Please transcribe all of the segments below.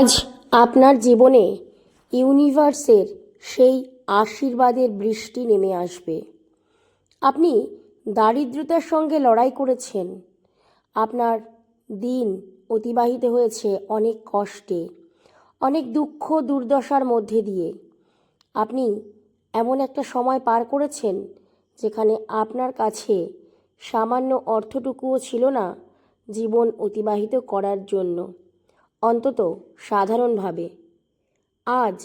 আজ আপনার জীবনে ইউনিভার্সের সেই আশীর্বাদের বৃষ্টি নেমে আসবে। আপনি দারিদ্রতার সঙ্গে লড়াই করেছেন। আপনার দিন অতিবাহিত হয়েছে অনেক কষ্টে, অনেক দুঃখ দুর্দশার মধ্যে দিয়ে। আপনি এমন একটা সময় পার করেছেন যেখানে আপনার কাছে সামান্য অর্থটুকুও ছিল না জীবন অতিবাহিত করার জন্য। অন্তত সাধারণভাবে। আজ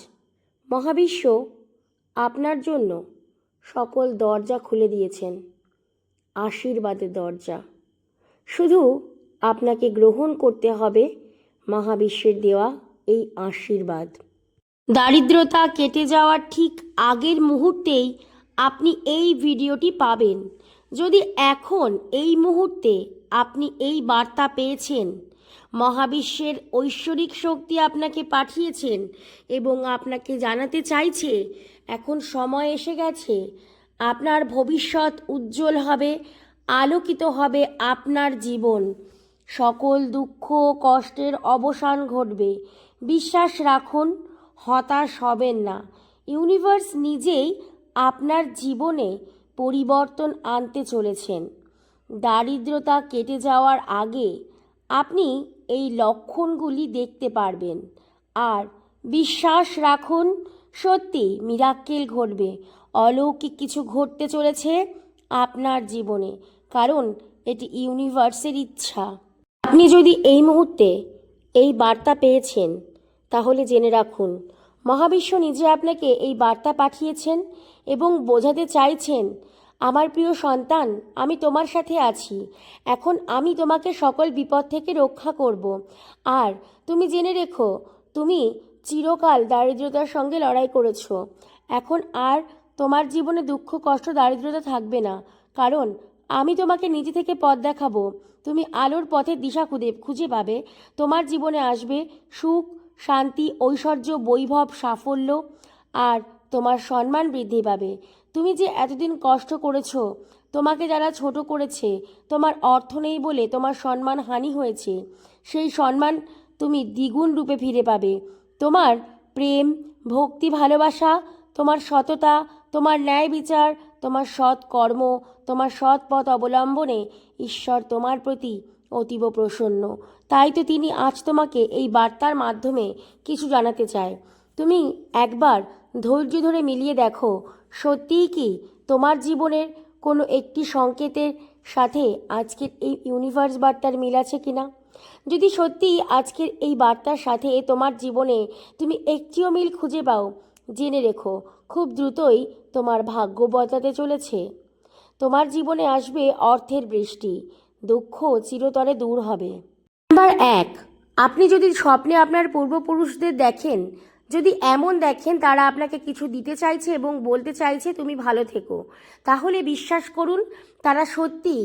মহাবিশ্ব আপনার জন্য সকল দরজা খুলে দিয়েছেন, আশীর্বাদের দরজা। শুধু আপনাকে গ্রহণ করতে হবে মহাবিশ্বের দেওয়া এই আশীর্বাদ। দারিদ্রতা কেটে যাওয়ার ঠিক আগের মুহূর্তেই আপনি এই ভিডিওটি পাবেন। যদি এখন এই মুহূর্তে আপনি এই বার্তা পেয়েছেন মহাবিশ্বের ঐশ্বরিক শক্তি আপনাকে পাঠিয়েছেন এবং আপনাকে জানাতে চাইছে, এখন সময় এসে গেছে। আপনার ভবিষ্যৎ উজ্জ্বল হবে, আলোকিত হবে আপনার জীবন। সকল দুঃখ কষ্টের অবসান ঘটবে। বিশ্বাস রাখুন, হতাশ হবেন না। ইউনিভার্স নিজেই আপনার জীবনে পরিবর্তন আনতে চলেছেন। দারিদ্রতা কেটে যাওয়ার আগে আপনি এই লক্ষণগুলি দেখতে পারবেন। আর বিশ্বাস রাখুন, সত্যি মিরাক্কেল ঘটবে। অলৌকিক কিছু ঘটতে চলেছে আপনার জীবনে, কারণ এটি ইউনিভার্সের ইচ্ছা। আপনি যদি এই মুহূর্তে এই বার্তা পেয়েছেন, তাহলে জেনে রাখুন, মহাবিশ্ব নিজে আপনাকে এই বার্তা পাঠিয়েছেন এবং বোঝাতে চাইছেন আমার প্রিয় সন্তান, আমি তোমার সাথে আছি। এখন আমি তোমাকে সকল বিপদ থেকে রক্ষা করব। আর তুমি জেনে রেখো, তুমি চিরকাল দারিদ্রতার সঙ্গে লড়াই করেছ। এখন আর তোমার জীবনে দুঃখ, কষ্ট, দারিদ্রতা থাকবে না। কারণ আমি তোমাকে নিজে থেকে পথ দেখাবো। তুমি আলোর পথের দিশা খুঁজে খুঁজে পাবে। তোমার জীবনে আসবে সুখ, শান্তি, ঐশ্বর্য, বৈভব, সাফল্য। আর তোমার সম্মান বৃদ্ধি পাবে। তুমি যে এতদিন কষ্ট করেছ, তোমাকে যারা ছোট করেছে, তোমার অর্থ নেই বলে তোমার সম্মান হানি হয়েছে। সেই সম্মান তুমি দ্বিগুণ রূপে ফিরে পাবে। তোমার প্রেম, ভক্তি, ভালোবাসা, তোমার সততা, তোমার ন্যায় বিচার, তোমার সৎ কর্ম, তোমার সৎ পথ অবলম্বনে ঈশ্বর তোমার প্রতি অতীব প্রসন্ন। তাই তো তিনি আজ তোমাকে এই বার্তার মাধ্যমে কিছু জানাতে চায়। তুমি একবার ধৈর্য ধরে মিলিয়ে দেখো, সত্যিই কি তোমার জীবনের কোনো একটি সংকেতের সাথে আজকের এই ইউনিভার্স বার্তার মিল আছে কিনা? যদি সত্যিই আজকের এই বার্তার সাথে তোমার জীবনে তুমি একটিও মিল খুঁজে পাও, জেনে রেখো, খুব দ্রুতই তোমার ভাগ্য বদলাতে চলেছে। তোমার জীবনে আসবে অর্থের বৃষ্টি, দুঃখ চিরতরে দূর হবে। নাম্বার এক, আপনি যদি স্বপ্নে আপনার পূর্বপুরুষদের দেখেন যদি এমন দেখেন তারা আপনাকে কিছু দিতে চাইছে এবং বলতে চাইছে তুমি ভালো থেকো, তাহলে বিশ্বাস করুন তারা সত্যি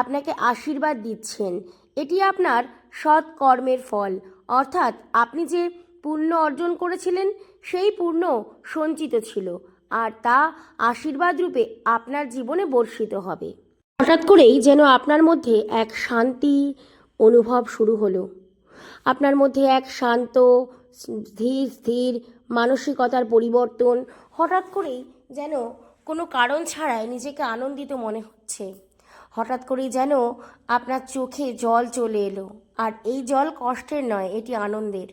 আপনাকে আশীর্বাদ দিচ্ছেন। এটি আপনার সৎ কর্মের ফল। অর্থাৎ আপনি যে পুণ্য অর্জন করেছিলেন, সেই পূর্ণ সঞ্চিত ছিল আর তা আশীর্বাদ রূপে আপনার জীবনে বর্ষিত হবে। হঠাৎ করেই যেন আপনার মধ্যে এক শান্তি অনুভব শুরু হলো। আপনার মধ্যে এক শান্ত ধীর স্থির মানসিকতার পরিবর্তন হঠাৎ করেই যেন কোনো কারণ ছাড়াই নিজেকে আনন্দিত মনে হচ্ছে। হঠাৎ করেই যেন আপনার চোখে জল চলে এলো। আর এই জল কষ্টের নয়, এটি আনন্দের।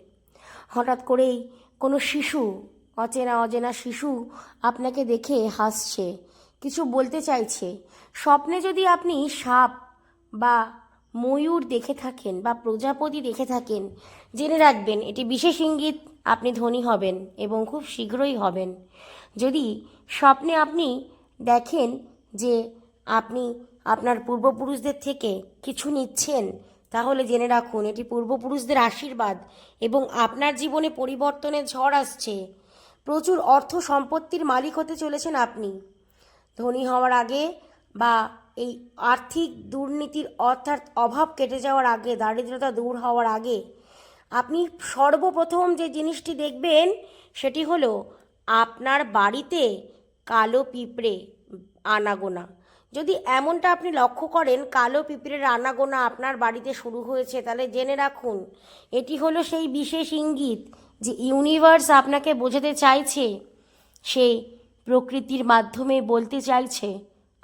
হঠাৎ করেই কোনো শিশু, অচেনা অচেনা শিশু আপনাকে দেখে হাসছে, কিছু বলতে চাইছে। স্বপ্নে যদি আপনি সাপ বা ময়ূর দেখে থাকেন বা প্রজাপতি দেখে থাকেন, জেনে রাখবেন এটি বিশেষ ইঙ্গিত আপনি ধনী হবেন এবং খুব শীঘ্রই হবেন। যদি স্বপ্নে আপনি দেখেন যে আপনি আপনার পূর্বপুরুষদের থেকে কিছু নিচ্ছেন, তাহলে জেনে রাখুন এটি পূর্বপুরুষদের আশীর্বাদ এবং আপনার জীবনে পরিবর্তনের ঝড় আসছে। প্রচুর অর্থ সম্পত্তির মালিক হতে চলেছেন আপনি। ধনী হওয়ার আগে বা এই আর্থিক দুর্নীতির অর্থাৎ অভাব কেটে যাওয়ার আগে, দারিদ্রতা দূর হওয়ার আগে, আপনি সর্বপ্রথম যে জিনিসটি দেখবেন সেটি হলো আপনার বাড়িতে কালো পিঁপড়ে আনাগোনা। যদি এমনটা আপনি লক্ষ্য করেন, কালো পিঁপড়ের আনাগোনা আপনার বাড়িতে শুরু হয়েছে, তাহলে জেনে রাখুন, এটি হলো সেই বিশেষ ইঙ্গিত যে ইউনিভার্স আপনাকে বোঝাতে চাইছে, সে প্রকৃতির মাধ্যমে বলতে চাইছে।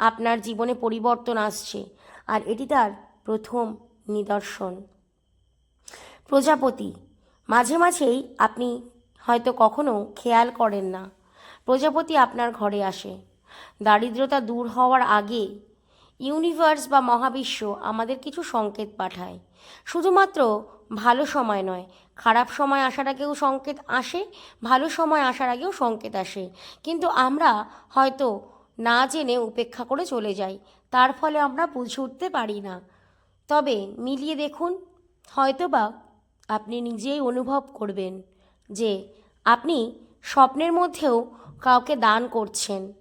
আপনার জীবনে পরিবর্তন আসছে। আর এটি তার প্রথম নিদর্শন। প্রজাপতি, মাঝে মাঝেই আপনি হয়তো কখনো খেয়াল করেন না, প্রজাপতি আপনার ঘরে আসে। দারিদ্রতা দূর হওয়ার আগে ইউনিভার্স বা মহাবিশ্ব আমাদের কিছু সংকেত পাঠায়। শুধুমাত্র ভালো সময় নয়, খারাপ সময় আসার আগেও সংকেত আসে, ভালো সময় আসার আগেও সংকেত আসে। কিন্তু আমরা হয়তো না জেনে উপেক্ষা করে চলে যাই। তার ফলে আমরা বুঝে উঠতে পারি না। তবে মিলিয়ে দেখুন, হয়তোবা আপনি নিজেই অনুভব করবেন যে আপনি স্বপ্নের মধ্যেও কাউকে দান করছেন।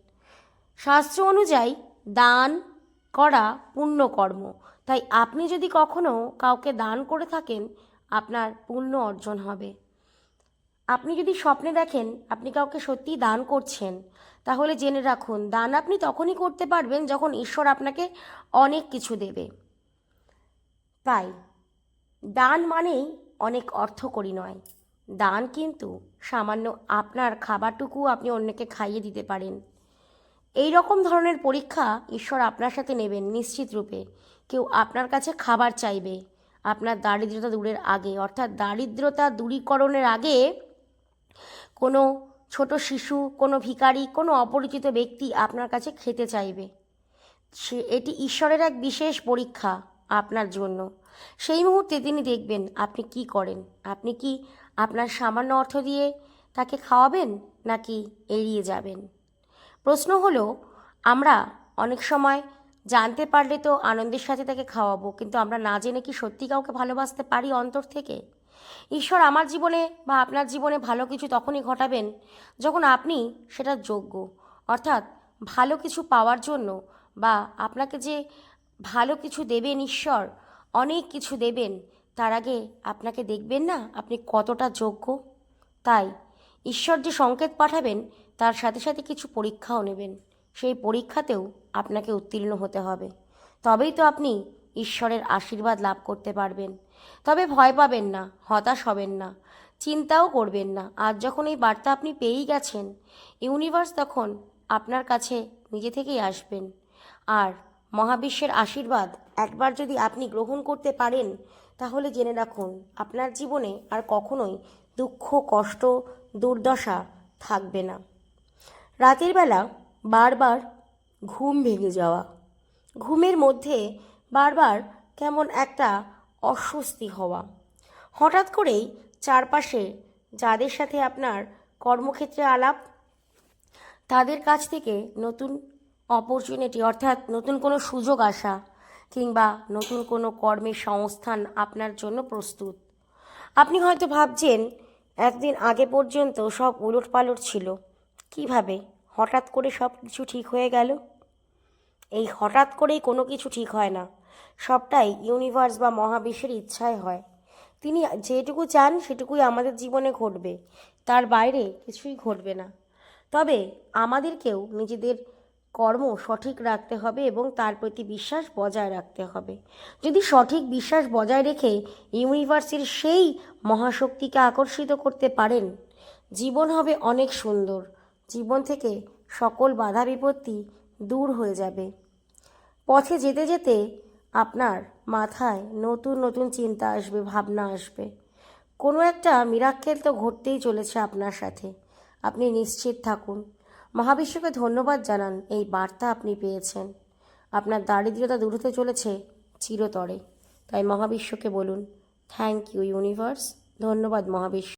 শাস্ত্র অনুযায়ী দান করা পুণ্যকর্ম। তাই আপনি যদি কখনো কাউকে দান করে থাকেন, আপনার পুণ্য অর্জন হবে। আপনি যদি স্বপ্নে দেখেন, আপনি কাউকে সত্যিই দান করছেন তাহলে জেনে রাখুন, দান আপনি তখনই করতে পারবেন যখন ঈশ্বর আপনাকে অনেক কিছু দেবে। তাই, দান মানেই অনেক অর্থকরী নয়। দান কিন্তু সামান্য আপনার খাবারটুকু আপনি অন্যকে খাইয়ে দিতে পারেন। এই রকম ধরনের পরীক্ষা ঈশ্বর আপনার সাথে নেবেন নিশ্চিত রূপে। কেউ আপনার কাছে খাবার চাইবে, আপনার দারিদ্রতা দূরের আগে, অর্থাৎ দারিদ্রতা দূরীকরণের আগে কোনো ছোট শিশু, কোনো ভিখারি, কোনো অপরিচিত ব্যক্তি আপনার কাছে খেতে চাইবে। সে, এটি ঈশ্বরের এক বিশেষ পরীক্ষা আপনার জন্য। সেই মুহূর্তে তিনি দেখবেন আপনি কি করেন। আপনি কি আপনার সামান্য অর্থ দিয়ে তাকে খাওয়াবেন নাকি এড়িয়ে যাবেন? প্রশ্ন হলো, আমরা অনেক সময় জানতে পারলে তো আনন্দের সাথে তাকে খাওয়াবো, কিন্তু আমরা না জেনে কি সত্যি কাউকে ভালোবাসতে পারি অন্তর থেকে? ঈশ্বর আমার জীবনে বা আপনার জীবনে ভালো কিছু তখনই ঘটাবেন যখন আপনি সেটা যোগ্য। অর্থাৎ ভালো কিছু পাওয়ার জন্য বা আপনাকে যে ভালো কিছু দেবেন ঈশ্বর, অনেক কিছু দেবেন, তার আগে আপনাকে দেখবেন না আপনি কতটা যোগ্য? তাই ঈশ্বর যে সংকেত পাঠাবেন, তার সাথে সাথে কিছু পরীক্ষাও নেবেন। সেই পরীক্ষাতেও আপনাকে উত্তীর্ণ হতে হবে। তবেই তো আপনি ঈশ্বরের আশীর্বাদ লাভ করতে পারবেন। তবে ভয় পাবেন না, হতাশ হবেন না, চিন্তাও করবেন না। আজ যখন এই বার্তা আপনি পেয়েই গেছেন, ইউনিভার্স তখন আপনার কাছে নিজে থেকেই আসবেন। আর মহাবিশ্বের আশীর্বাদ একবার যদি আপনি গ্রহণ করতে পারেন, তাহলে জেনে রাখুন, আপনার জীবনে আর কখনোই দুঃখ, কষ্ট, দুর্দশা থাকবে না। রাতের বেলা বারবার ঘুম ভেঙে যাওয়া। ঘুমের মধ্যে বারবার কেমন একটা অস্বস্তি হওয়া। হঠাৎ করেই চারপাশে যাদের সাথে আপনার কর্মক্ষেত্রে আলাপ, তাদের কাছ থেকে নতুন অপরচুনিটি অর্থাৎ নতুন কোনো সুযোগ আসা কিংবা নতুন কোনো কর্মের সংস্থান আপনার জন্য প্রস্তুত। আপনি হয়তো ভাবছেন, একদিন আগে পর্যন্ত সব উলট পালট ছিল। কীভাবে? হঠাৎ করে সব কিছু ঠিক হয়ে গেল? এই হঠাৎ করেই কোনো কিছু ঠিক হয় না। সবটাই ইউনিভার্স বা মহাবিশ্বের ইচ্ছায় হয়। তিনি যেটুকু চান সেটুকুই আমাদের জীবনে ঘটবে, তার বাইরে কিছুই ঘটবে না। তবে আমাদেরকেও নিজেদের কর্ম সঠিক রাখতে হবে এবং তার প্রতি বিশ্বাস বজায় রাখতে হবে। যদি সঠিক বিশ্বাস বজায় রেখে ইউনিভার্সের সেই মহাশক্তিকে আকর্ষিত করতে পারেন, জীবন হবে অনেক সুন্দর। জীবন থেকে সকল বাধা বিপত্তি দূর হয়ে যাবে। পথে যেতে যেতে আপনার মাথায় নতুন নতুন চিন্তা আসবে, ভাবনা আসবে। কোনো একটা মিরাক্কেল তো ঘটতেই চলেছে আপনার সাথে। আপনি নিশ্চিত থাকুন। মহাবিশ্বকে ধন্যবাদ জানান এই বার্তা আপনি পেয়েছেন। আপনার দারিদ্রতা দূর হতে চলেছে চিরতরে। তাই মহাবিশ্বকে বলুন, থ্যাংক ইউ ইউনিভার্স। ধন্যবাদ মহাবিশ্ব।